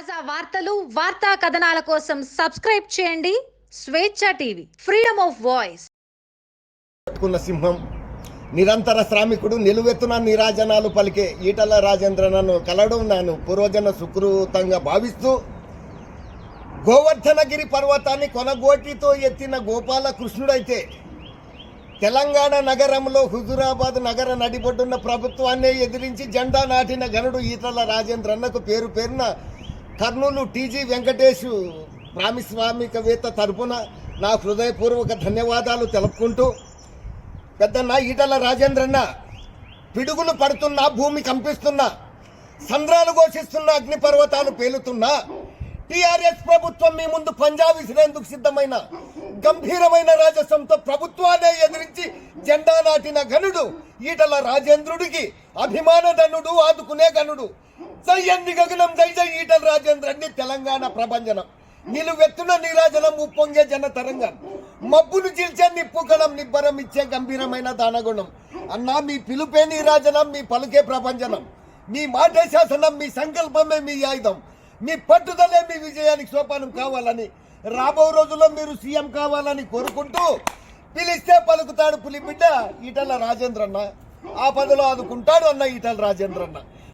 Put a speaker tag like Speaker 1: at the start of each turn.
Speaker 1: తాజా వార్తలు వార్తా కథనాల కోసం సబ్స్క్రైబ్ చేయండి. స్వేచ్ఛ టీవీ ఫ్రీడమ్ ఆఫ్ వాయిస్
Speaker 2: పట్టుకున్న సింహం నిరంతర శ్రామికుడు నిలువెత్తున నీరాజనాలు పలికే ఈటల రాజేంద్ర నన్ను కలడం నేను పూర్వజన సుకృతంగా భావిస్తూ గోవర్ధనగిరి పర్వతాన్ని కొనగోటితో ఎత్తిన గోపాల కృష్ణుడైతే తెలంగాణ నగరంలో హుజురాబాద్ నగర నడిబొడ్డున్న ప్రభుత్వాన్నే ఎదిరించి జెండా నాటిన గనుడు ఈటల రాజేంద్రన్నకు పేరు పేరున కర్నూలు టీజీ వెంకటేష్ పారిశ్రామికవేత్త తరపున నా హృదయపూర్వక ధన్యవాదాలు తెలుపుకుంటూ పెద్దన్న ఈటల రాజేంద్రన్న పిడుగులు పడుతున్నా భూమి కంపిస్తున్నా సంద్రాలు ఘోషిస్తున్న అగ్నిపర్వతాలు పేలుతున్నా టీఆర్ఎస్ ప్రభుత్వం మీ ముందు పంజాబ్ విసిరేందుకు సిద్ధమైన గంభీరమైన రాజస్వంతో ప్రభుత్వాన్ని ఎదిరించి నాటిన గనుడు ఈటల రాజేంద్రుడికి అభిమాన ధనుడు ఆదుకునే గనుడు జయ్యంది గగనం జై జై ఈటల రాజేంద్రన్ని తెలంగాణ ప్రభంజనం. నిలువెత్తున నీరాజనం ఉప్పొంగే జన తరంగం. మబ్బును చీల్చే నిప్పుకణం నిబ్బరం ఇచ్చే గంభీరమైన దానగుణం. అన్నా మీ పిలుపే నీరాజనం మీ పలుకే ప్రభంజనం. మీ మాటే శాసనం మీ సంకల్పమే మీ ఆయుధం. మీ పట్టుదలే మీ విజయానికి సోపానం కావాలని రాబో రోజుల్లో మీరు సీఎం కావాలని కోరుకుంటూ పిలిస్తే పలుకుతాడు పులిబిడ్డ ఈటల రాజేంద్రన్న. ఆ పదలో ఆదుకుంటాడు అన్న ఈటల రాజేంద్రన్న.